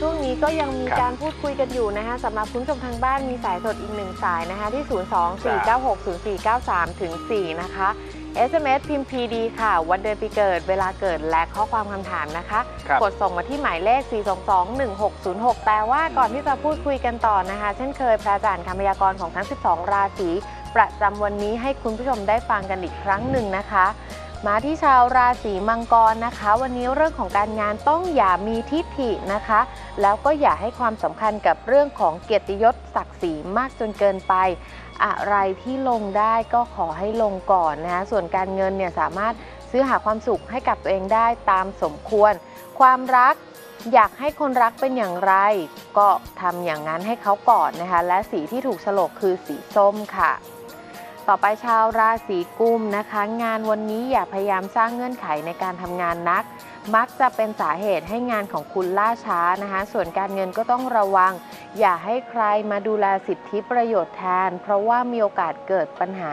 ช่วงนี้ก็ยังมีครับการพูดคุยกันอยู่นะคะสำหรับคุณผู้ชมทางบ้านมีสายสดอีกหนึ่งสายนะคะที่ 024960493ถึง4นะคะ SMS พิมพ์ PD ค่ะ วันเดือนปีเกิด เวลาเกิดและข้อความคำถามนะคะครับกดส่งมาที่หมายเลข 4221606 แต่ว่าก่อนที่จะพูดคุยกันต่อนะคะ เช่นเคยพระอาจารย์คำพยากรณ์ของทั้ง 12 ราศีประจำวันนี้ให้คุณผู้ชมได้ฟังกันอีกครั้งหนึ่งนะคะ มาที่ชาวราศีมังกรนะคะ วันนี้เรื่องของการงานต้องอย่ามีทิฐินะคะ แล้วก็อย่าให้ความสำคัญกับเรื่องของเกียรติยศศักดิ์ศรีมากจนเกินไป อะไรที่ลงได้ก็ขอให้ลงก่อนนะคะส่วนการเงินเนี่ยสามารถซื้อหาความสุขให้กับตัวเองได้ตามสมควร ความรักอยากให้คนรักเป็นอย่างไร ก็ทำอย่างนั้นให้เขาก่อนนะคะ และสีที่ถูกฉลกคือสีส้มค่ะ ต่อไปชาวราศีกุมนะคะ งานวันนี้อย่าพยายามสร้างเงื่อนไขในการทำงานนัก มักจะเป็นสาเหตุให้งานของคุณล่าช้านะคะ ส่วนการเงินก็ต้องระวัง อย่าให้ใครมาดูแลสิทธิประโยชน์แทน เพราะว่ามีโอกาสเกิดปัญหา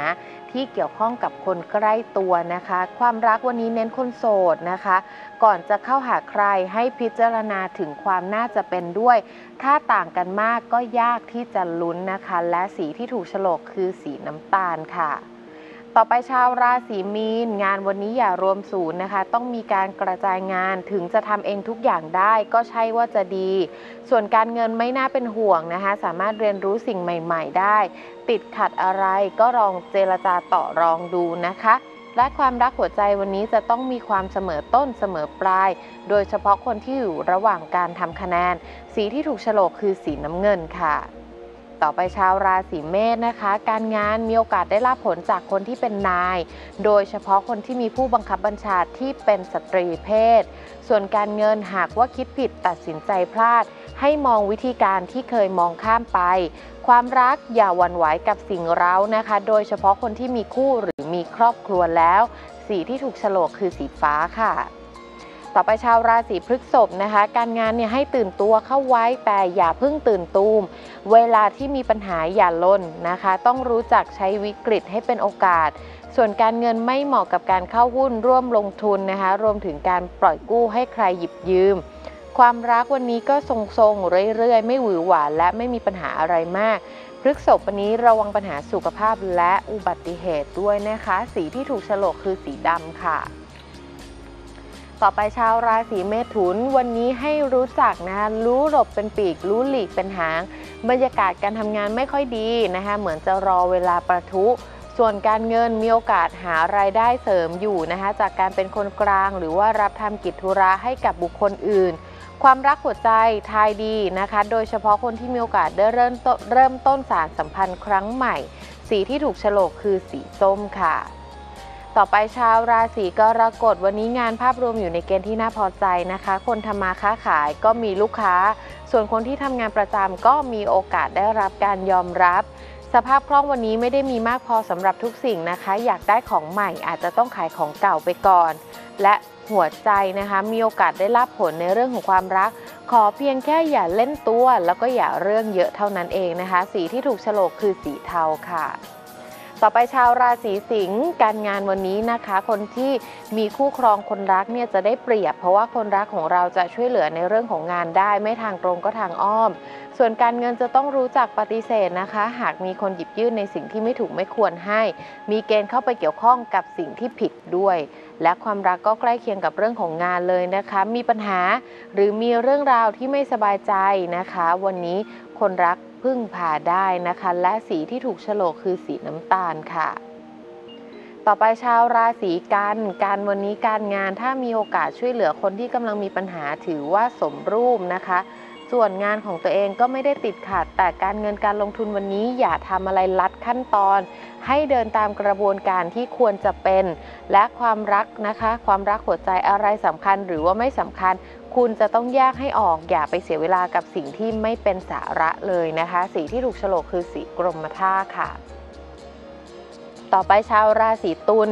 ที่เกี่ยวข้องกับคนใกล้ตัวนะคะ ความรักวันนี้เน้นคนโสดนะคะ ก่อนจะเข้าหาใครให้พิจารณาถึงความน่าจะเป็นด้วย ถ้าต่างกันมากก็ยากที่จะลุ้นนะคะ และสีที่ถูกฉลกคือสีน้ำตาลค่ะ ต่อไปชาวราศีมีน งานวันนี้อย่ารวมศูนย์นะคะ ต้องมีการกระจายงานถึงจะทำเองทุกอย่างได้ก็ใช่ว่าจะดี ส่วนการเงินไม่น่าเป็นห่วงนะคะ สามารถเรียนรู้สิ่งใหม่ ๆ ได้ ติดขัดอะไรก็ลองเจรจาต่อรองดูนะคะและความรักหัวใจวันนี้จะต้องมีความเสมอต้นเสมอปลาย โดยเฉพาะคนที่อยู่ระหว่างการทำคะแนน สีที่ถูกโฉลกคือสีน้ำเงินค่ะ ต่อไปชาวราศีเมษนะคะ การงานมีโอกาสได้รับผลจากคนที่เป็นนาย โดยเฉพาะคนที่มีผู้บังคับบัญชาที่เป็นสตรีเพศ ส่วนการเงินหากว่าคิดผิดตัดสินใจพลาด ให้มองวิธีการที่เคยมองข้ามไป ความรักอย่าหวั่นไหวกับสิ่งเร้านะคะ โดยเฉพาะคนที่มีคู่หรือมีครอบครัวแล้ว สีที่ถูกฉลกคือสีฟ้าค่ะ ต่อไปชาวราศีพฤษภนะคะ การงานเนี่ยให้ตื่นตัวเข้าไว้แต่อย่าเพิ่งตื่นตูม เวลาที่มีปัญหาอย่าลนนะคะ ต้องรู้จักใช้วิกฤตให้เป็นโอกาส ส่วนการเงินไม่เหมาะกับการเข้าหุ้นร่วมลงทุนนะคะ รวมถึงการปล่อยกู้ให้ใครหยิบยืม ความรักวันนี้ก็ทรงๆเรื่อยๆ ไม่หวือหวาและไม่มีปัญหาอะไรมากพฤกษบวันนี้ระวังปัญหาสุขภาพและอุบัติเหตุด้วยนะคะ สีที่ถูกฉลกคือสีดำค่ะ ต่อไปชาวราศีเมถุนวันนี้ให้รู้จักนะคะรู้หลบเป็นปีก รู้หลีกเป็นหาง บรรยากาศการทำงานไม่ค่อยดีนะคะเหมือนจะรอเวลาประทุ ส่วนการเงินมีโอกาสหารายได้เสริมอยู่นะคะจากการเป็นคนกลาง หรือว่ารับทำกิจธุระให้กับบุคคลอื่น ความรักหัวใจทายดีนะคะ โดยเฉพาะคนที่มีโอกาสได้เริ่มต้นเริ่มต้นสารสัมพันธ์ครั้งใหม่ สีที่ถูกฉลกคือสีส้มค่ะ ต่อไปชาวราศีกรกฎวันนี้งานภาพรวมอยู่ในเกณฑ์ที่น่าพอใจนะคะ คนทำมาค้าขายก็มีลูกค้า ส่วนคนที่ทำงานประจำก็มีโอกาสได้รับการยอมรับ สภาพคล่องวันนี้ไม่ได้มีมากพอสำหรับทุกสิ่งนะคะ อยากได้ของใหม่อาจจะต้องขายของเก่าไปก่อน และหัวใจนะคะมีโอกาสได้รับผลในเรื่องของความรัก ขอเพียงแค่อย่าเล่นตัว แล้วก็อย่าเรื่องเยอะเท่านั้นเองนะคะ สีที่ถูกโฉลกคือสีเทาค่ะ ต่อไปชาวราศีสิงห์การงานวันนี้นะคะ คนที่มีคู่ครองคนรักเนี่ยจะได้เปรียบ เพราะว่าคนรักของเราจะช่วยเหลือในเรื่องของงานได้ ไม่ทางตรงก็ทางอ้อม ส่วนการเงินจะต้องรู้จักปฏิเสธนะคะ หากมีคนหยิบยื่นในสิ่งที่ไม่ถูกไม่ควรให้ มีเกณฑ์เข้าไปเกี่ยวข้องกับสิ่งที่ผิดด้วย และความรักก็ใกล้เคียงกับเรื่องของงานเลยนะคะ มีปัญหาหรือมีเรื่องราวที่ไม่สบายใจนะคะ วันนี้คนรัก พึ่งพาได้นะคะ และสีที่ถูกโฉลกคือสีน้ำตาลค่ะ ต่อไปชาวราศีกันการวันนี้การงานถ้ามีโอกาสช่วยเหลือคนที่กำลังมีปัญหาถือว่าสมรูปนะคะ ส่วนงานของตัวเองก็ไม่ได้ติดขัด แต่การเงินการลงทุนวันนี้อย่าทำอะไรลัดขั้นตอน ให้เดินตามกระบวนการที่ควรจะเป็น และความรักนะคะ ความรักหัวใจอะไรสำคัญหรือว่าไม่สำคัญ คุณจะต้องแยกให้ออกอย่าไปเสียเวลากับสิ่งที่ไม่เป็นสาระเลยนะคะ สีที่ถูกโฉลกคือสีกรมท่าค่ะ ต่อไปชาวราศีตุล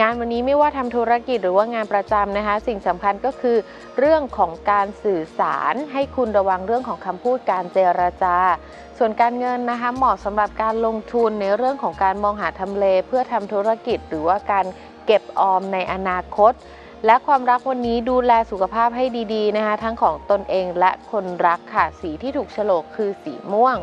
งานวันนี้ไม่ว่าทำธุรกิจหรือว่างานประจำนะคะ สิ่งสำคัญก็คือ เรื่องของการสื่อสาร ให้คุณระวังเรื่องของคำพูดการเจรจา ส่วนการเงินนะคะเหมาะสำหรับการลงทุนในเรื่องของการมองหาทำเล เพื่อทำธุรกิจหรือว่าการเก็บออมในอนาคต และความรักวันนี้ดูแลสุขภาพให้ดีๆนะคะทั้งของตนเองและคนรักค่ะ สีที่ถูกโฉลกคือสีม่วง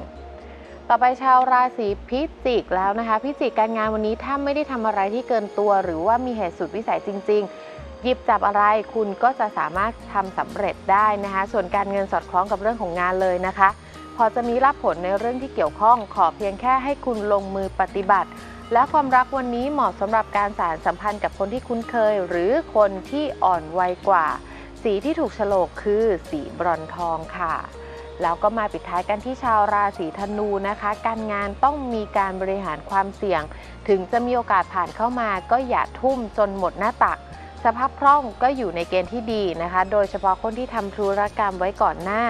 ต่อไปชาวราศีพิจิกแล้วนะคะ พิจิกการงานวันนี้ถ้าไม่ได้ทำอะไรที่เกินตัว หรือว่ามีเหตุสุดวิสัยจริง ๆ หยิบจับอะไรคุณก็จะสามารถทำสำเร็จได้นะคะ ส่วนการเงินสอดคล้องกับเรื่องของงานเลยนะคะ พอจะมีรับผลในเรื่องที่เกี่ยวข้องขอเพียงแค่ให้คุณลงมือปฏิบัติ และความรักวันนี้เหมาะสำหรับการสารสัมพันธ์กับคนที่คุ้นเคย หรือคนที่อ่อนวัยกว่า สีที่ถูกโฉลกคือสีบรอนทองค่ะ แล้วก็มาปิดท้ายกันที่ชาวราศีธนูนะคะ การงานต้องมีการบริหารความเสี่ยง ถึงจะมีโอกาสผ่านเข้ามา ก็อย่าทุ่มจนหมดหน้าตัก สภาพคล่องก็อยู่ในเกณฑ์ที่ดีนะคะ โดยเฉพาะคนที่ทำธุรกรรมไว้ก่อนหน้า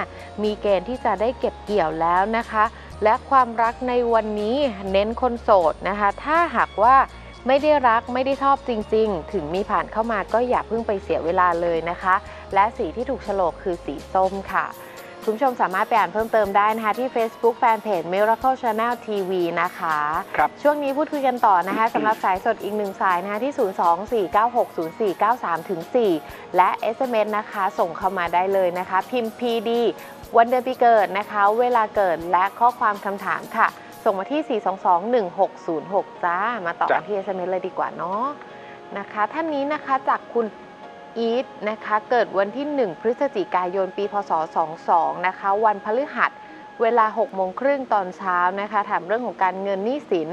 มีเกณฑ์ที่จะได้เก็บเกี่ยวแล้วนะคะ และความรักในวันนี้เน้นคนโสดนะคะ ถ้าหากว่าไม่ได้รักไม่ได้ชอบจริง ๆ ถึงมีผ่านเข้ามาก็อย่าเพิ่งไปเสียเวลาเลยนะคะ และสีที่ถูกโฉลกคือสีส้มค่ะ คุณผู้ชมสามารถไปอ่านเพิ่มเติมได้นะคะ ที่ Facebook Fanpage Miracle Channel TV นะคะครับช่วงนี้พูดคุยกันต่อนะคะสำหรับสายสดอีกหนึ่งสายนะคะที่ 024960493ถึง4และ SMS นะคะ ส่งเข้ามาได้เลยนะคะ พิมพ์ PD วันเดือนปีเกิดนะคะ เวลาเกิดและข้อความคำถามค่ะ ส่งมาที่ 4221606 จ้า มาต่อกันที่ SMS เลยดีกว่าเนาะนะคะ ท่านนี้นะคะจากคุณอีทนะคะ เกิดวันที่ 1 พฤศจิกายน ปี พศ 22 นะคะ วันพฤหัส เวลา6โมงครึ่งตอนเช้านะคะ ถามเรื่องของการเงินหนี้สิน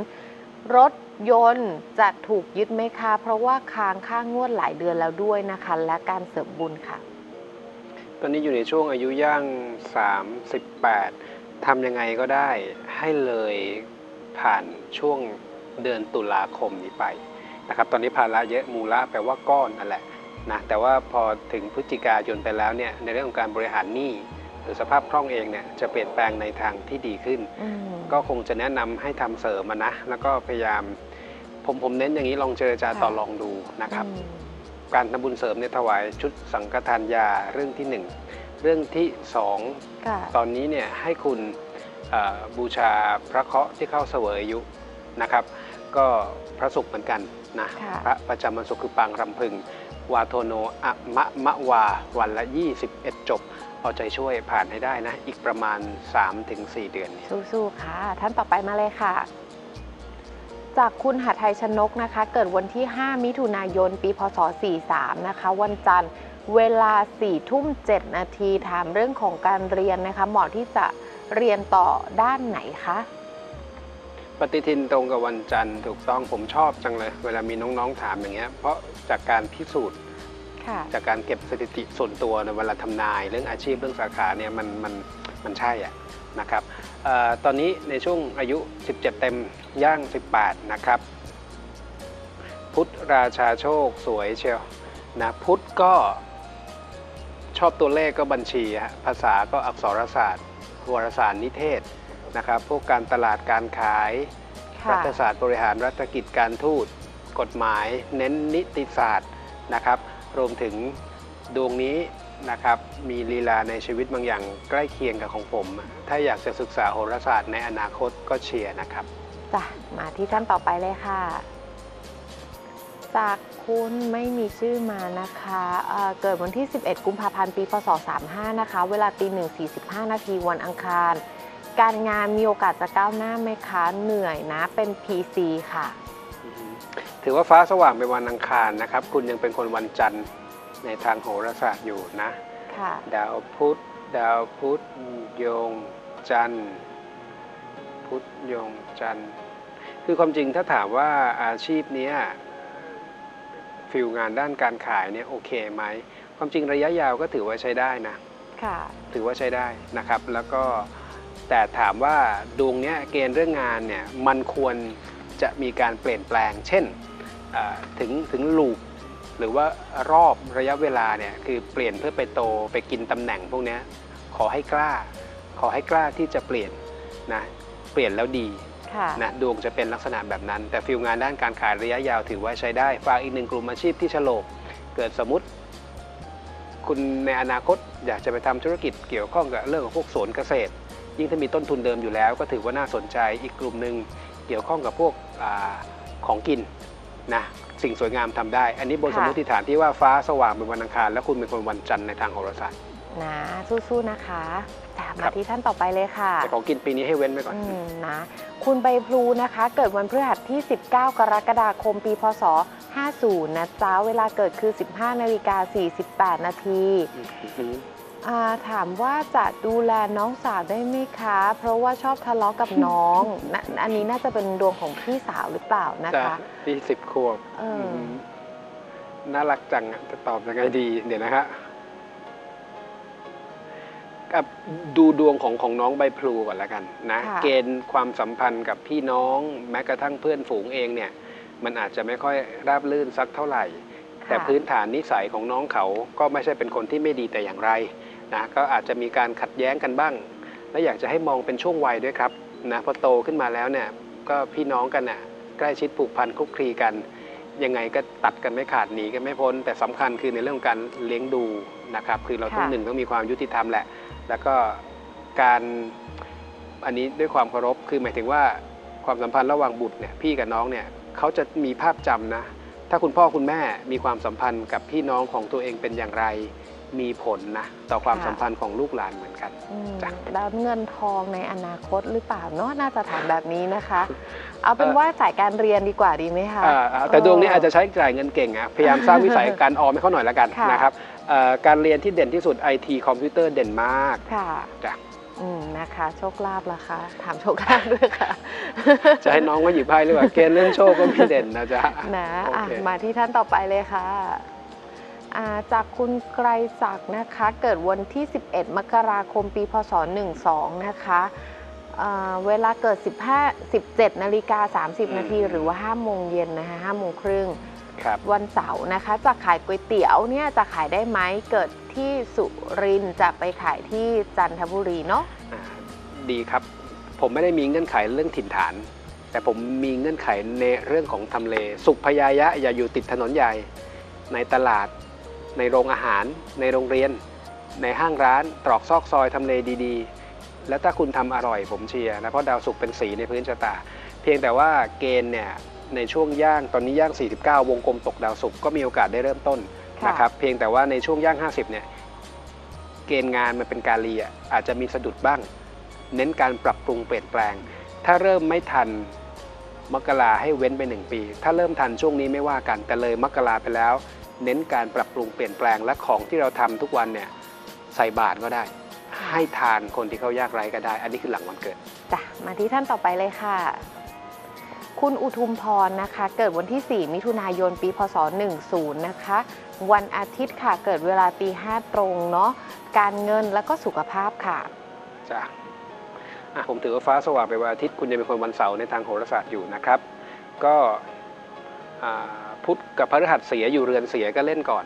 รถยนต์จะถูกยึดไหมคะ เพราะว่าค้างค่างวดหลายเดือนแล้วด้วยนะคะ และการเสริมบุญค่ะต อนนี้อยู่ในช่วงอายุย่าง 38ทำยังไงก็ได้ให้เลยผ่านช่วงเดือนตุลาคมนี้ไปนะครับ ตอนนี้ภาระเยอะมูละแปลว่าก้อนนั่นแหละนะแต่ว่าพอถึงพฤศจิกายนไปแล้วเนี่ยในเรื่องของการบริหารหนี้หรือสภาพคล่องเองเนี่ยจะเปลี่ยนแปลงในทางที่ดีขึ้นอืมก็คงจะแนะนำให้ทำเสริมอะนะ แล้วก็พยายามผมผมเน้นอย่างนี้ลองเจรจาค่ะต่อรองดูนะครับอืม การทำบุญเสริมเนี่ยถวายชุดสังฆทานยาเรื่องที่หนึ่งเรื่องที่สองค่ะตอนนี้เนี่ยให้คุณเอ่อบูชาพระเคราะห์ที่เข้าเสวยอายุนะครับ ก็พระศุกร์เหมือนกันนะค่ะพระประจำวันศุกร์คือปางรำพึง วาโทโนอะมะมะวาวันละ 21 จบ เอาใจช่วยผ่านให้ได้นะ อีกประมาณ 3-4 เดือนเนี่ยสู้ๆค่ะ ท่านต่อไปมาเลยค่ะ จากคุณหัทไทยชนกนะคะ เกิดวันที่ 5 มิถุนายน ปี พศ 43 นะคะ วันจันทร์เวลา 4 ทุ่ม 7 นาที ถามเรื่องของการเรียนนะคะ เหมาะที่จะเรียนต่อด้านไหนคะ ปฏิทินตรงกับวันจันทร์ถูกต้องผมชอบจังเลย เวลามีน้องๆถามอย่างเงี้ย เพราะจากการพิสูจน์ค่ะจากการเก็บสถิติส่วนตัวในเวลาทำนาย เรื่องอาชีพเรื่องสาขาเนี่ยมันมันมันใช่อะ นะครับเออตอนนี้ในช่วงอายุ 17 เต็มย่าง 18 นะครับ พุทธราชาโชคสวยเชียวนะพุทธก็ชอบตัวเลขก็บัญชีฮะภาษาก็อักษรศาสตร์วารสารนิเทศนะครับ พวกการตลาดการขายค่ะรัฐศาสตร์บริหารรัฐกิจการทูตกฎหมาย เน้นนิติศาสตร์นะครับ รวมถึงดวงนี้ นะครับ มีลีลาในชีวิตบางอย่างใกล้เคียงกับของผม ถ้าอยากจะศึกษาโหราศาสตร์ในอนาคตก็เชียร์นะครับ จ้ะ มาที่ท่านต่อไปเลยค่ะ จากคุณไม่มีชื่อมานะคะเอ่อเกิดวันที่ 11 กุมภาพันธ์ ปี พศ 35 นะคะ เวลาตี1 45 นาทีวันอังคาร การงานมีโอกาสจะก้าวหน้าไหมคะ เหนื่อยนะ เป็น PC ค่ะ ถือว่าฟ้าสว่างเป็นวันอังคารนะครับ คุณยังเป็นคนวันจันทร์ ในทางโหราศาสตร์อยู่นะ ค่ะ ดาวพุธดาวพุธโยงจันทร์พุธโยงจันทร์คือความจริงถ้าถามว่าอาชีพเนี้ยฟิลงานด้านการขายเนี่ยโอเคไหม ความจริงระยะยาวก็ถือว่าใช้ได้นะ ค่ะ ถือว่าใช้ได้นะครับ แล้วก็แต่ถามว่าดวงเนี้ยเกณฑ์เรื่องงานเนี่ยมันควรจะมีการเปลี่ยนแปลง เช่นอ่าถึงถึงลูป หรือว่ารอบระยะเวลาเนี่ยคือเปลี่ยนเพื่อไปโตไปกินตำแหน่งพวกเนี้ยขอให้กล้า ขอให้กล้าที่จะเปลี่ยนนะเปลี่ยนแล้วดีค่ะนะดวงจะเป็นลักษณะแบบนั้น แต่ฟิลงานด้านการขายระยะยาวถือว่าใช้ได้ ฝากอีกหนึ่งกลุ่มอาชีพที่ฉลกเกิดสมมติ คุณในอนาคตอยากจะไปทำธุรกิจเกี่ยวข้องกับเรื่องของพวกสวนเกษตร ยิ่งถ้ามีต้นทุนเดิมอยู่แล้ว ก็ถือว่าน่าสนใจอีกกลุ่มหนึ่งเกี่ยวข้องกับพวกอาของกิน นะสิ่งสวยงามทำได้ อันนี้บนค่ะสมมติฐานที่ว่าฟ้าสว่างเป็นวันอังคาร และคุณเป็นคนวันจันทร์ในทางโหราศาสตร์นะสู้ๆนะคะจ้ะคมารับที่ท่านต่อไปเลยค่ะแต่ของกินปีนี้ให้เว้นไว้ก่อนอืมนะคุณใบพลูนะคะ เกิดวันพฤหัสที่ 19 กรกฎาคมปี พศ 50 นะจ๊ะเวลาเกิดคือ 15นาฬิกา48 นาทีอืมอ่า ถามว่าจะดูแลน้องสาวได้ไหมคะ เพราะว่าชอบทะเลาะกับน้องนะอันนี้น่าจะเป็นดวงของพี่สาวหรือเปล่านะจะคะ ปีสิบขวบเอออื มน่ารักจังอะจะตอบยังไงดีเดี๋ยวนะฮะกับดูดวงของของน้องใบพลูก่อนแล้วกันนะ ค่ะ เกณฑ์ความสัมพันธ์กับพี่น้อง แม้กระทั่งเพื่อนฝูงเองเนี่ย มันอาจจะไม่ค่อยราบรื่นสักเท่าไหร่ แต่ค่ะพื้นฐานนิสัยของน้องเขาก็ไม่ใช่เป็นคนที่ไม่ดีแต่อย่างไรนะก็อาจจะมีการขัดแย้งกันบ้าง และอยากจะให้มองเป็นช่วงวัยด้วยครับนะพอโตขึ้นมาแล้วเนี่ยก็พี่น้องกันน่ะใกล้ชิดผูกพันคลุกคลีกัน ยังไงก็ตัดกันไม่ขาดหนีกันไม่พ้น แต่สำคัญคือในเรื่องของการเลี้ยงดูนะครับคือเราต้องค่ะหนึ่งต้องมีความยุติธรรมแหละ แล้วก็การอันนี้ด้วยความเคารพคือหมายถึงว่าความสัมพันธ์ระหว่างบุตรเนี่ยพี่กับน้องเนี่ยเขาจะมีภาพจำนะ ถ้าคุณพ่อคุณแม่มีความสัมพันธ์กับพี่น้องของตัวเองเป็นอย่างไร มีผลนะ ต่อความค่ะสัมพันธ์ของลูกหลานเหมือนกันอืมจ้ะแล้วเงินทองในอนาคตหรือเปล่าเนาะน่าจะถามแบบนี้นะคะ เอาเป็นว่าจ่ายการเรียนดีกว่าดีไหมคะอ่าอ่าแต่ดวงนี้อาจจะใช้จ่ายเงินเก่งอะพยายามสร้างวิสัยการออมให้เขาหน่อยละกันค่ะนะครับเอ่อการเรียนที่เด่นที่สุด IT คอมพิวเตอร์เด่นมากค่ะจ้ะ อืมนะคะ โชคลาภล่ะคะ ถามโชคลาภด้วยค่ะ จะให้น้องมาหยิบไพ่หรือเปล่าเกณฑ์เรื่องโชคก็ไม่เด่นนะจ๊ะนะโออะเคมาที่ท่านต่อไปเลยค่ะอ่าจากคุณไกรศักดิ์นะคะ เกิดวันที่ 11 มกราคมปี พศ 12 นะคะอ่าเวลาเกิด 15 17นาฬิกา30 นาทีหรือว่า 5 โมงเย็นนะคะ5โมงครึ่งครับวันเสาร์นะคะ จะขายก๋วยเตี๋ยวเนี่ยจะขายได้ไหมเกิด ที่สุรินทร์จะไปขายที่จันทบุรีเนาะอ่าดีครับ ผมไม่ได้มีเงื่อนไขเรื่องถิ่นฐาน แต่ผมมีเงื่อนไขในเรื่องของทำเล สุขพยายะอย่าอยู่ติดถนนใหญ่ ในตลาด ในโรงอาหาร ในโรงเรียน ในห้างร้าน ตรอกซอกซอยทำเลดีๆ แล้วถ้าคุณทำอร่อยผมเชียร์นะเพราะดาวศุกเป็นสีในพื้นชะตา เพียงแต่ว่าเกณฑ์เนี่ยในช่วงย่างตอนนี้ย่าง 49 วงกลมตกดาวศุกก็มีโอกาสได้เริ่มต้น นะครับเพียงแต่ว่าในช่วงย่าง 50เนี่ยเกณฑ์งานมันเป็นการเรียอาจจะมีสะดุดบ้าง เน้นการปรับปรุงเปลี่ยนแปลง ถ้าเริ่มไม่ทันมกราให้เว้นไปหนึ่งปี ถ้าเริ่มทันช่วงนี้ไม่ว่ากันแต่เลยมกราไปแล้ว เน้นการปรับปรุงเปลี่ยนแปลงและของที่เราทำทุกวันเนี่ยใส่บาตรก็ได้ ให้ทานคนที่เขายากไร้ก็ได้ อันนี้คือหลังวันเกิดจ้ะมาที่ท่านต่อไปเลยค่ะ คุณอุทุมพรนะคะ เกิดวันที่ 4 มิถุนายน ปี พศ 10 นะคะ วันอาทิตย์ค่ะ เกิดเวลาตี5ตรงเนาะ การเงินแล้วก็สุขภาพค่ะ จ้ะอะผมถือว่าฟ้าสว่างไปนวันอาทิตย์คุณจะเป็นคนวันเสาร์ในทางโหราศาสตร์อยู่นะครับ ก็อ่าพุธกับพฤหัสเสียอยู่เรือนเสียก็เล่นก่อน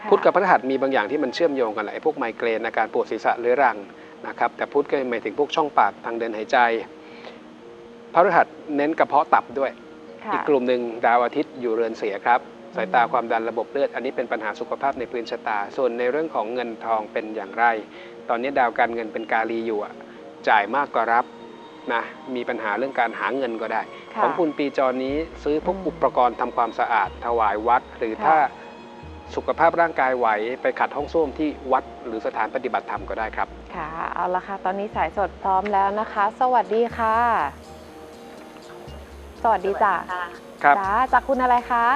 ค่ะพุธกับพฤหัสมีบางอย่างที่มันเชื่อมโยงกันแหละไอ้พวกไมเกรนอาการปวดศีรษะเรื้อรังนะครับแต่พุธก็หมายถึงพวกช่องปากทางเดินหายใจ พฤหัสเน้นกระเพาะตับด้วยค่ะอีกกลุ่มหนึ่งดาวอาทิตย์อยู่เรือนเสียครับสายตาอืมความดันระบบเลือดอันนี้เป็นปัญหาสุขภาพในพื้นชะตา ส่วนในเรื่องของเงินทองเป็นอย่างไร ตอนนี้ดาวการเงินเป็นกาลีอยู่อะจ่ายมากกว่ารับนะมีปัญหาเรื่องการหาเงินก็ได้ค่ะของคุณปีจรนี้ซื้อพวกอืมอุปกรณ์ทำความสะอาด ถวายวัด หรือค่ะถ้าสุขภาพร่างกายไหวไปขัดห้องส้วมที่วัดหรือสถานปฏิบัติธรรมก็ได้ครับ ค่ะ เอาละค่ะ ตอนนี้สายสดพร้อมแล้วนะคะ สวัสดีค่ะ สวัสดีจ้ะค่ะครับ จ้าจากคุณอะไรคะ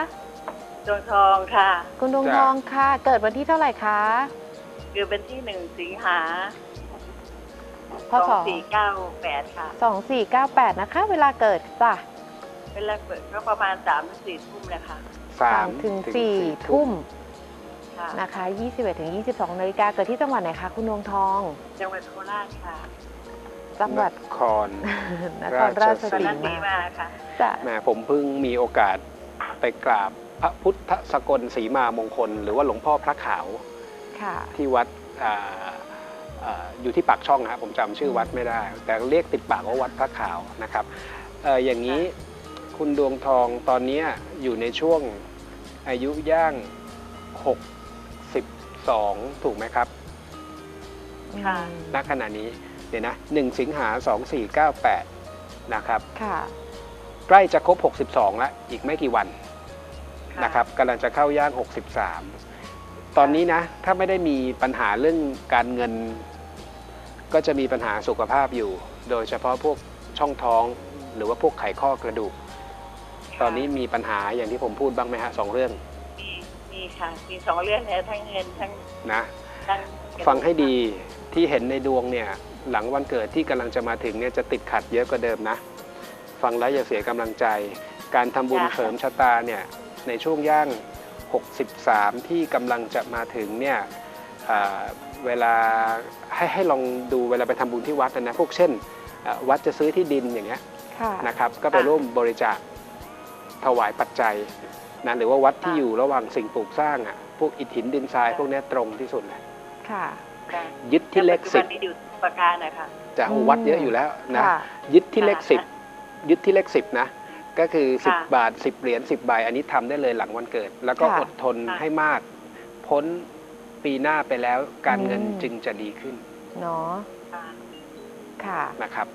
ดวงทองค่ะ คุณดวงจ้ะทองค่ะ เกิดวันที่เท่าไหร่คะคือเป็นที่หนึ่งสิงหาพสศองสี่เก้าแปดค่ะสองสี่เก้าแปดนะคะ เวลาเกิดจ้ะเวลาเปิดก็ประมาณสามถึงสี่ทุ่มเลยค่ะสามถึงสี่ทุ่มค่ะนะคะ 21ถึง22 นาฬิกา เกิดที่จังหวัดไหนคะ คุณดวงทอง จังหวัดโคราชค่ะ จังหวัดนคร นครราชตอนสีนั้นดีมามาค่ะจ้ะแหมผมเพิ่งมีโอกาสไปกราบพระพุทธสกลศรีมามงคล หรือว่าหลวงพ่อพระขาวค่ะ ที่วัดอ่าอ่าอยู่ที่ปากช่องนะครับผมจำชื่อวัดไม่ได้ แต่เรียกติดปากว่าวัดพระขาวนะครับเอ่ออย่างนี้คุณดวงทองตอนนี้อยู่ในช่วงอายุย่าง 62 ถูกไหมครับค่ะ ณขณะนี้ เดี๋ยวนะ1สิงหา 2498 นะครับค่ะใกล้จะครบ 62 แล้ว อีกไม่กี่วันะนะครับกำลังจะเข้าย่าง 63 ตอนนี้นะ ถ้าไม่ได้มีปัญหาเรื่องการเงิน ก็จะมีปัญหาสุขภาพอยู่ โดยเฉพาะพวกช่องท้อง หรือว่าพวกไขข้อกระดูกค่ะตอนนี้มีปัญหาอย่างที่ผมพูดบ้างไหมฮะสองเรื่อง มีมีค่ะ มีสองเรื่องเนี่ยทั้งเงินทั้งนะทั้งฟังให้ดีที่เห็นในดวงเนี่ย หลังวันเกิดที่กำลังจะมาถึงเนี่ยจะติดขัดเยอะกว่าเดิมนะ ฟังแล้วอย่าเสียกำลังใจ การทำบุญเสริมชะตาเนี่ยในช่วงย่าง 63 ที่กำลังจะมาถึงเนี่ยอ่าเวลาให้ให้ลองดูเวลาไปทำบุญที่วัดนะนะพวกเช่นอ่าวัดจะซื้อที่ดินอย่างเงี้ยค่ะนะครับก็ไปร่วมบริจาคถวายปัจจัยนะหรือว่าวัดที่อยู่ระหว่างสิ่งปลูกสร้างอะพวกอิฐหินดินทรายพวกเนี้ยตรงที่สุดเลยค่ะค่ะ ยึดที่เลขปัจจุสิบับนนี้อยู่ประการนะคะจะอืมวัดเยอะอยู่แล้วนะค่ะยึดที่เลขค่ะสิบยึดที่เลขสิบนะก็คือค่ะ10 บาท 10 เหรียญ10ใบอันนี้ทำได้เลยหลังวันเกิด แล้วก็ค่ะอดทนค่ะให้มาก พ้นปีหน้าไปแล้วการเงินอืมจึงจะดีขึ้นเนาะค่ะค่ะนะครับ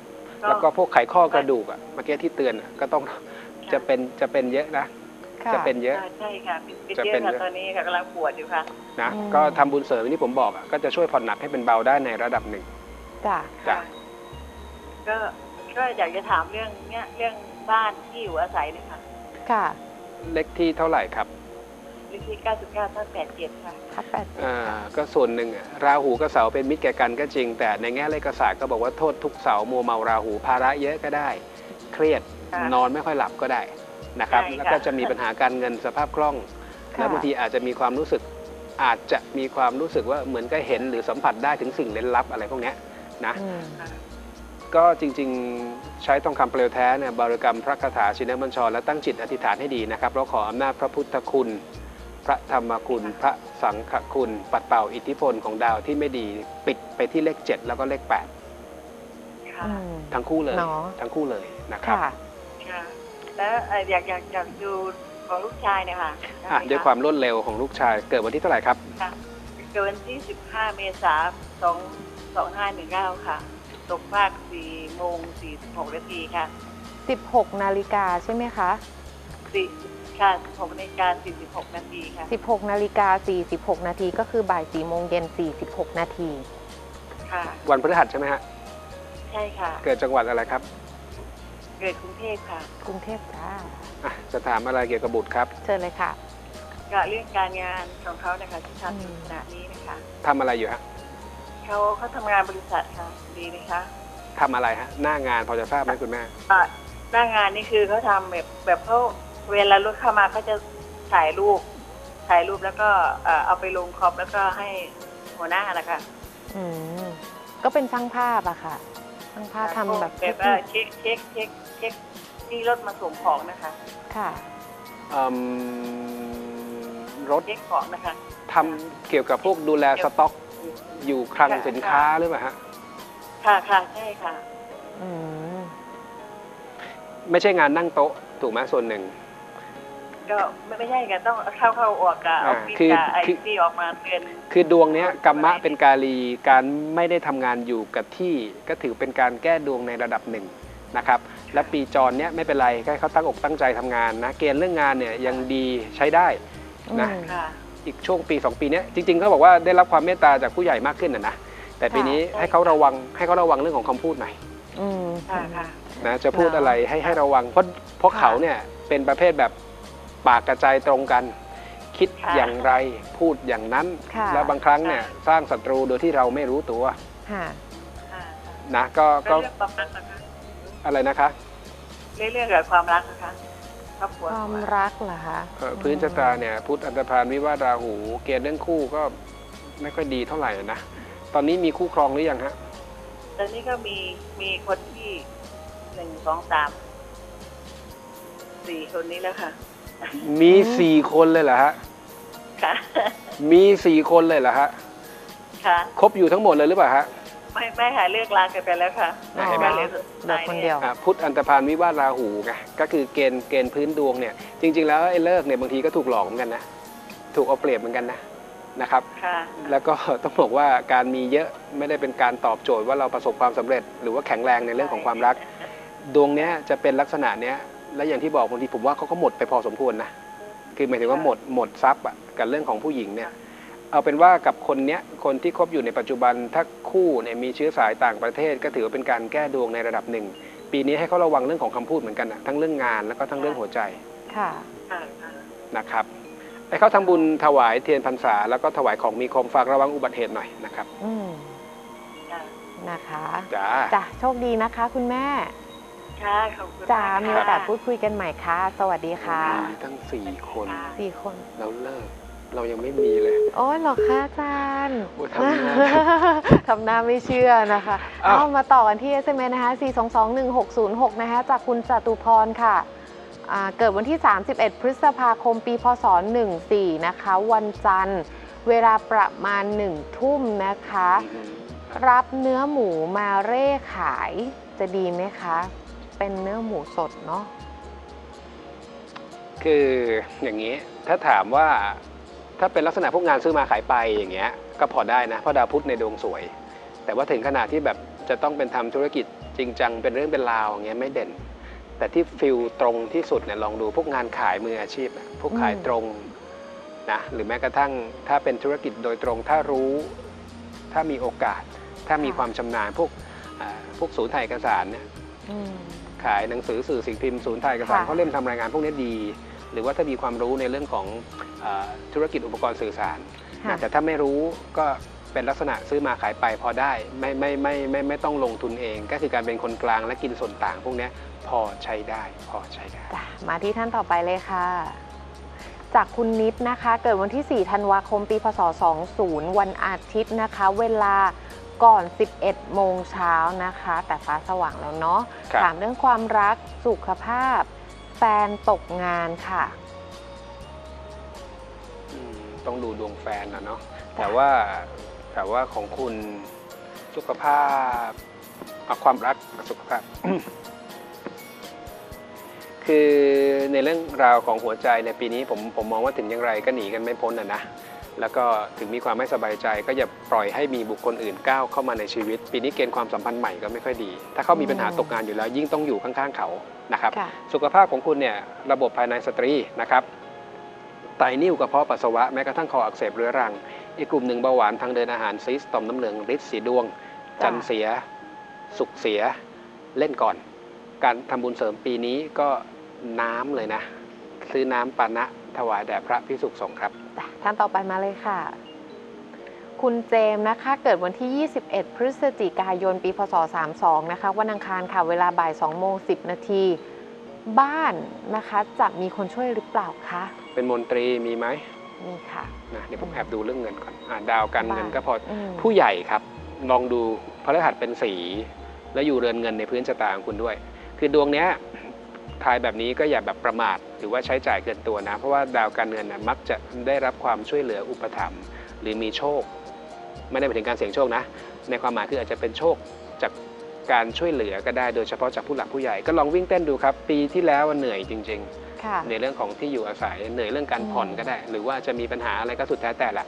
แล้วก็พวกไขข้อกระดูกอะเมื่อกี้ที่เตือนอะก็ต้องจะเป็นจะเป็นเยอะนะ ค่ะ จะเป็นเยอะใช่ใช่ค่ะเป็นจะเยเป็นอะค่ะเยอะตอนนี้ค่ะกำลังปวดอยู่ค่ะนะอืม ก็ทำบุญเสริมที่ผมบอกอะก็จะช่วยผ่อนหนักให้เป็นเบาได้ในระดับหนึ่งจ้ะจ้ะ ก็ก็อยากจะถามเรื่องเนี้ยเรื่องบ้านที่อยู่อาศัยเลยค่ะค่ะเลขที่เท่าไหร่ครับเลขที่ 99ทับ87 ค่ะ ทับแปดสิบอ่าก็ส่วนหนึ่งอะราหูกับเสาเป็นมิตรแก่กันก็จริง แต่ในแง่เลขศาสตร์ก็บอกว่าโทษทุกเสามัวเมาราหูภาระเยอะก็ได้ เครียดค่ะ นอนไม่ค่อยหลับก็ได้ นะครับ ใช่ค่ะ แล้วก็จะมีปัญหาการเงินสภาพคล่องค่ะและบางทีอาจจะมีความรู้สึก อาจจะมีความรู้สึกว่าเหมือนก็เห็นหรือสัมผัสได้ถึงสิ่งเล่นลับอะไรพวกเนี้ยนะ อืมค่ะก็จริงๆใช้ทองคำเปลวแท้เนี่ยบริกรรมพระคาถาชินบัญชรและตั้งจิตอธิษฐานให้ดีนะครับเราขออำนาจพระพุทธคุณ พระธรรมคุณ พระสังฆคุณ ปัดเป่าอิทธิพลของดาวที่ไม่ดีปิดไปที่เลข 7 แล้วก็เลขค่ะอืม8ทั้งคู่เลยเนาะ ทั้งคู่เลยนะครับ ค่ะค่ะ แล้วเอ่ออยากอยากอยากดูของลูกชายเนี่ยค่ะอะไไหด้วยความรวดเร็วของลูกชายเกิดวันที่เท่าไหร่ครับค่ะเกิดวันที่ 15 เมษายน2 2519 ค่ะ ตกภาค4โมง46นาทีค่ะ16 นาฬิกาใช่ไหมคะ4ค่ะ16นาฬิกา46นาทีค่ะ 16 นาฬิกา 46 นาทีก็คือบ่าย4โมงเย็น 46 นาที ค่ะ วันพฤหัสใช่ไหมฮะใช่ค่ะ เกิดจังหวัดอะไรครับ เกิดกรุงเทพค่ะกรุงเทพจ้าอะจะถามอะไรเกี่ยวกับบุตรครับเชิญเลยค่ะ ก็เรื่องการงานของเขานะคะที่อืมทำอยู่ขณะนี้นะคะ ทำอะไรอยู่ฮะเขาเขาทำงานบริษัทค่ะ ดีไหมคะทำอะไรฮะ หน้างานพอจะทราบไหมคุณแม่ อะหน้างานนี่คือเขาทำแบบแบบเขาเวลารถเข้ามาเขาจะถ่ายรูป ถ่ายรูปแล้วก็เอ่อเอาไปลงคอมแล้วก็ให้หัวหน้านะคะ อืมก็เป็นช่างภาพอะค่ะ ช่างภาพทำแบบแบบว่าเช็คเช็คเช็คเช็คที่รถมาส่งของนะคะค่ะอืมรถเช็คของนะคะ ทำเกี่ยวกับพวกดูแลสต็อกอยู่คลังสินค้าหรือเปล่าฮะค่ะค่ะใช่ค่ะ อืม ไม่ใช่งานนั่งโต๊ะ ถูกไหมส่วนหนึ่ง ก็ไม่ไม่ใช่กันต้องเข้าเข้าออกกับออ่าอฟฟิศคือกับไอคือที่ออกมาเตือนคือดวงเนี้ยกรรมะเป็นกาลีการไม่ได้ทำงานอยู่กับที่ก็ถือเป็นการแก้ดวงในระดับหนึ่งนะครับและปีจรเนี้ยไม่เป็นไรแค่เขาตั้งอกตั้งใจทำงานนะเกณฑ์เรื่องงานเนี่ยยังดีใช้ได้นะอืมค่ะอีกช่วงปี 2 ปีเนี้ยจริงๆเขาบอกว่าได้รับความเมตตาจากผู้ใหญ่มากขึ้นนะนะแต่ปีนี้ค่ะให้เขาระวังให้เขาระวังเรื่องของคำพูดหน่อยอืมค่ะค่ะนะจะพูดอะไรให้ให้ระวังเพราะเพราะค่ะเขาเนี่ยเป็นประเภทแบบ ปากกระจายตรงกัน คิดค่ะอย่างไรพูดอย่างนั้น ค่ะ แล้วบางครั้งเนี่ยสร้างศัตรูโดยที่เราไม่รู้ตัวค่ะ ค่ะนะก็ก็ก็เรื่องความรักนะคะอะไรนะคะเรื่องเรื่องเกี่ยวกับความรักนะคะครอบครัวความรักเหรอคะเอ่อพื้นชะตาเนี่ยพุทธอันตรพานวิวาทราหู เกณฑ์เรื่องคู่ก็ไม่ค่อยดีเท่าไหร่นะตอนนี้มีคู่ครองหรือยังฮะตอนนี้ก็มีมีคนที่หนึ่งสองสามสี่คนนี้แล้วค่ะ มีสี่คนเลยเหรอฮะ ค่ะ มีสี่คนเลยเหรอฮะ ค่ะ ครบอยู่ทั้งหมดเลยหรือเปล่าฮะ ไม่ไม่หาเลือกลากันไปแล้วค่ะอ๋อเห็นไหมก็เลยเหลือคนเดียว อะพุทธอันตรพานวิวาทราหูไงก็คือเกณฑ์เกณฑ์พื้นดวงเนี่ย จริง ๆ แล้วไอ้เลิกเนี่ยบางทีก็ถูกหลอกเหมือนกันนะ ถูกเอาเปรียบเหมือนกันนะนะครับ ค่ะ แล้วก็ ต้องบอกว่าการมีเยอะไม่ได้เป็นการตอบโจทย์ว่าเราประสบความสำเร็จ หรือว่าแข็งแรงในเรื่องของความรัก ดวงเนี้ยจะเป็นลักษณะเนี้ย และอย่างที่บอกบางทีผมว่าเขาก็หมดไปพอสมควรนะคือหมายถึงว่าหมดหมดทรัพย์อะกับเรื่องของผู้หญิงเนี่ยเอาเป็นว่ากับคนเนี้ยคนที่คบอยู่ในปัจจุบันถ้าคู่เนี่ยมีเชื้อสายต่างประเทศ ก็ถือว่าเป็นการแก้ดวงในระดับหนึ่ง ปีนี้ให้เขาระวังเรื่องของคำพูดเหมือนกันนะทั้งเรื่องงานแล้วก็ทั้งเรื่องหัวใจค่ะค่ะค่ะนะครับให้เขาทำบุญถวายเทียนพรรษา แล้วก็ถวายของมีคมฝากระวังอุบัติเหตุหน่อยนะครับ อืมค่ะนะคะจ้าจ้ะโชคดีนะคะ คุณแม่ ค่ะขอบคุณจ้ามีโอกาสค่ะพูดคุยกันใหม่ค่ะ สวัสดีค่ะมีทั้งสี่คนสี่คน แล้วเลิก เรายังไม่มีเลย โอ้ยเหรอคะอาจารย์โอ้ยทำหน้าทำหน้าไม่เชื่อนะคะอ้าวเอามาต่อกันที่ SMS นะคะ 4221606 นะคะ จากคุณจตุพรค่ะอ่าเกิดวันที่ 31 พฤษภาคม ปี พศ 14 นะคะ วันจันทร์ เวลาประมาณ 1 ทุ่มนะคะอืมรับเนื้อหมูมาเร่ขายจะดีไหมคะ เป็นเนื้อหมูสดเนาะคืออย่างนี้ถ้าถามว่าถ้าเป็นลักษณะพวกงานซื้อมาขายไปอย่างเงี้ยก็พอได้นะเพราะดาวพุธในดวงสวย แต่ว่าถึงขนาดที่แบบจะต้องเป็นทำธุรกิจจริงจังเป็นเรื่องเป็นราวอย่างเงี้ยไม่เด่น แต่ที่ฟิลตรงที่สุดเนี่ยลองดูพวกงานขายมืออาชีพอะพวกขายอืมตรงนะหรือแม้กระทั่งถ้าเป็นธุรกิจโดยตรง ถ้ารู้ ถ้ามีโอกาส ถ้ามีความชำนาญพวกอ่าพวกศูนย์ถ่ายเอกสารเนี่ยอืม ขายหนังสือสื่อสิ่งพิมพ์ศูนย์ถ่ายเอกสารค่ะเขาเล่มทำรายงานพวกนี้ดี หรือว่าถ้ามีความรู้ในเรื่องของเออธุรกิจอุปกรณ์สื่อสารค่ะนะแต่ถ้าไม่รู้ก็เป็นลักษณะซื้อมาขายไปพอได้ไม่ไม่ไม่ไมไม่ไม่ต้องลงทุนเอง ก็คือการเป็นคนกลางและกินส่วนต่าง พวกเนี้ยพอใช้ได้พอใช้ได้จ้ะมาที่ท่านต่อไปเลยค่ะจากคุณนิดนะคะ เกิดวันที่ 4 ธันวาคม ปี พศ 20 วันอาทิตย์นะคะ เวลา ก่อน 11 โมงเช้านะคะ แต่ฟ้าสว่างแล้วเนาะครับ ถามเรื่องความรักสุขภาพ แฟนตกงานค่ะ อืมต้องดูดวงแฟนนะเนาะแต่ว่าแต่ว่าของคุณสุขภาพเอาความรักกับสุขภาพ คือในเรื่องราวของหัวใจในปีนี้ผมผมมองว่าถึงอย่างไรก็หนีกันไม่พ้นนะนะ แล้วก็ถึงมีความไม่สบายใจ ก็อย่าปล่อยให้มีบุคคลอื่นก้าวเข้ามาในชีวิต ปีนี้เกณฑ์ความสัมพันธ์ใหม่ก็ไม่ค่อยดี ถ้าเขามีปัญหาอืมตกงานอยู่แล้ว ยิ่งต้องอยู่ข้างๆเขานะครับค่ะสุขภาพของคุณเนี่ยระบบภายในสตรีนะครับไตนิ่วกระเพาะปัสสาวะแม้กระทั่งคออักเสบเรื้อรัง อีกกลุ่มหนึ่งเบาหวานทางเดินอาหารซีสต์ต่อมน้ำเหลืองฤทธิ์สีดวงจ้ะจันทร์เสีย สุกเสียเล่นก่อน การทำบุญเสริมปีนี้ก็น้ำเลยนะ ซื้อน้ำปานะ ถวายแด่พระพิสุขสงฆ์ครับจ้ะท่านต่อไปมาเลยค่ะ คุณเจมส์นะคะเกิดวันที่ 21 พฤศจิกายน ปี พศ 32 นะคะ วันอังคารค่ะ เวลาบ่าย2โมง10 นาที บ้านนะคะจะมีคนช่วยหรือเปล่าคะ เป็นมนตรีมีไหมนี่ค่ะ นะเดี๋ยวผมแอบดูเรื่องเงินก่อนอะดาวการเงินก็พออืมผู้ใหญ่ครับ ลองดูพฤหัสเป็นสี แล้วอยู่เรือนเงินในพื้นชะตาของคุณด้วย คือดวงเนี้ย ทายแบบนี้ก็อย่าแบบประมาทหรือว่าใช้จ่ายเกินตัวนะ เพราะว่าดาวการเงินนะมักจะได้รับความช่วยเหลืออุปถัมภ์หรือมีโชค ไม่ได้หมายถึงการเสี่ยงโชคนะ ในความหมายคืออาจจะเป็นโชคจากการช่วยเหลือก็ได้โดยเฉพาะจากผู้หลักผู้ใหญ่ก็ลองวิ่งเต้นดูครับ ปีที่แล้วมันเหนื่อยจริงๆค่ะในเรื่องของที่อยู่อาศัยเหนื่อยเรื่องการอืมผ่อนก็ได้ หรือว่าจะมีปัญหาอะไรก็สุดแท้แต่ละ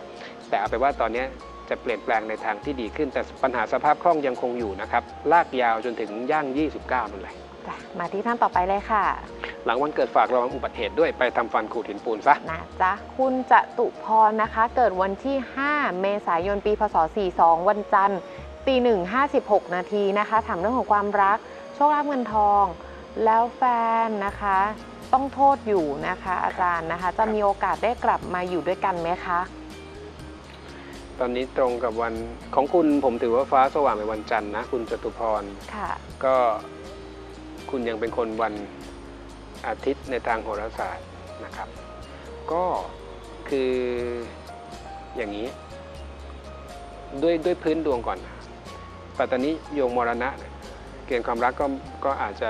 แต่เอาไปนว่าตอนนี้จะเปลี่ยนแปลงในทางที่ดีขึ้น แต่ปัญหาสภาพคล่องยังคงอยู่นะครับ ลากยาวจนถึงย่าง 29นั่นแหละ จ้ะมาที่ท่านต่อไปเลยค่ะ หลังวันเกิดฝากระวังอุบัติเหตุด้วยไปทำฟันขูดหินปูนซะ นะจ๊ะคุณจตุพรนะคะ เกิดวันที่ 5 เมษายน ปี พศ 42 วันจันทร์ตีหนึ่ง56นาทีนะคะ ถามเรื่องของความรัก โชคลาภเงินทอง แล้วแฟนนะคะ ต้องโทษอยู่นะคะ อาจารย์นะคะ จะมีโอกาสได้กลับมาอยู่ด้วยกันไหมคะ ตอนนี้ตรงกับวันของคุณผมถือว่าฟ้าสว่างในวันจันทร์นะ คุณจตุพร ค่ะ ก็ คุณยังเป็นคนวันอาทิตย์ในทางโหราศาสตร์นะครับ ก็คืออย่างนี้ ด้วยด้วยพื้นดวงก่อนนะปัตตานิโยงมรณะเนี่ยเกณฑ์ความรักก็ก็อาจจะ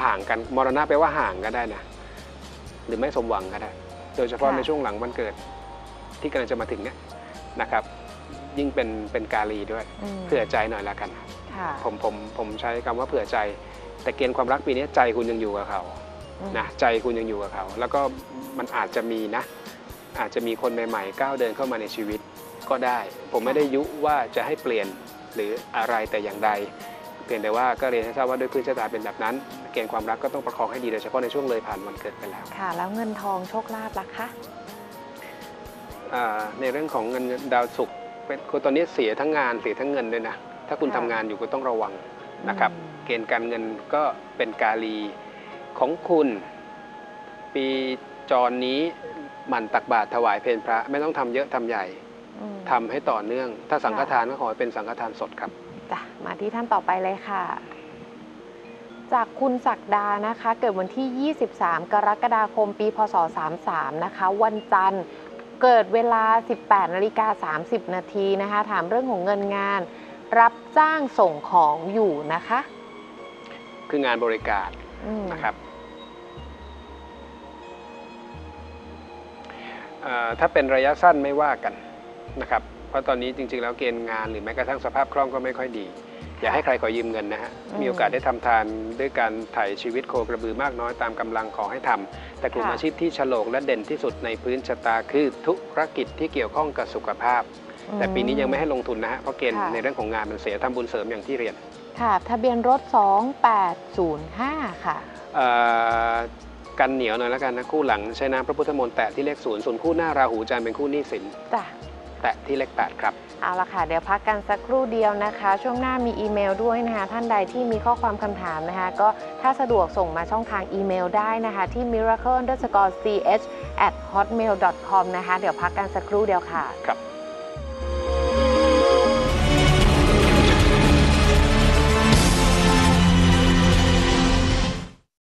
ห่างกันมรณะแปลว่าห่างก็ได้นะ หรือไม่สมหวังก็ได้ โดยเฉพาะค่ะในช่วงหลังวันเกิดที่กำลังจะมาถึงเนี่ยนะครับ ยิ่งเป็นเป็นกาลีด้วยมเผื่อใจหน่อยละกันค่ะผมผมผมใช้คำว่าเผื่อใจ แต่เกณฑ์ความรักปีนี้ใจคุณยังอยู่กับเขาอืมนะใจคุณยังอยู่กับเขา แล้วก็มันอาจจะมีนะ อาจจะมีคนใหม่ๆก้าวเดินเข้ามาในชีวิตก็ได้ ผมไม่ได้ยุว่าจะให้เปลี่ยนหรืออะไรแต่อย่างใดเพียงแต่ว่าก็เรียนให้ทราบว่าด้วยพื้นชะตาเป็นแบบนั้น เกณฑ์ความรักก็ต้องประคองให้ดีโดยเฉพาะในช่วงเลยผ่านวันเกิดไปแล้วค่ะ แล้วเงินทองโชคลาภล่ะคะอ่าในเรื่องของเงินดาวศุกร์เป็นคือตอนนี้เสียทั้งงานเสียทั้งเงินด้วยนะถ้าคุณค่ะทำงานอยู่ก็ต้องระวัง นะครับอืมเกณฑ์การเงินก็เป็นกาลีของคุณ ปีจรนี้หมั่นตักบาตรถวายเพลพระ ไม่ต้องทำเยอะทำใหญ่อืมทำให้ต่อเนื่อง ถ้าสังฆค่ะทานก็ขอให้เป็นสังฆทานสดครับจ้ะมาที่ท่านต่อไปเลยค่ะ จากคุณศักดานะคะ เกิดวันที่ 23 กรกฎาคม ปี พศ 33 นะคะ วันจันทร์เกิดเวลา 18นาฬิกา30 นาทีนะคะ ถามเรื่องของเงินงาน รับจ้างส่งของอยู่นะคะ คืองานบริการอืมนะครับเอ่อถ้าเป็นระยะสั้นไม่ว่ากันนะครับ เพราะตอนนี้จริง ๆ แล้วเกณฑ์งานหรือแม้กระทั่งสภาพคล่องก็ไม่ค่อยดี อย่าให้ใครขอยืมเงินนะฮะมีโอกาสได้ทำทานด้วยการถ่ายชีวิตโคกระบือมากน้อยตามกำลังขอให้ทำแต่กลุ่มอาชีพที่ฉลกและเด่นที่สุดในพื้นชะตาคือธุรกิจที่เกี่ยวข้องกับสุขภาพ แต่ปีนี้ยังไม่ให้ลงทุนนะฮะเพราะเกณฑ์ค่ะ ในเรื่องของงานมันเสียทำบุญเสริมอย่างที่เรียนค่ะ ทะเบียนรถ 2805 ค่ะ เอ่อกันเหนียวหน่อยแล้วกันนะคู่หลังใช้น้ำพระพุทธมนต์แตะที่เลขศูนย์ส่วนคู่หน้าราหูจันทร์เป็นคู่หนี้สินจ้ะ แตะที่เลขแปดครับ เอาละค่ะ เดี๋ยวพักกันสักครู่เดียวนะคะ ช่วงหน้ามีอีเมลด้วยนะคะ ท่านใดที่มีข้อความคำถามนะคะ ก็ถ้าสะดวกส่งมาช่องทางอีเมลได้นะคะ ที่ miracle underscore ch at hotmail com นะคะ เดี๋ยวพักกันสักครู่เดียวค่ะ ครับ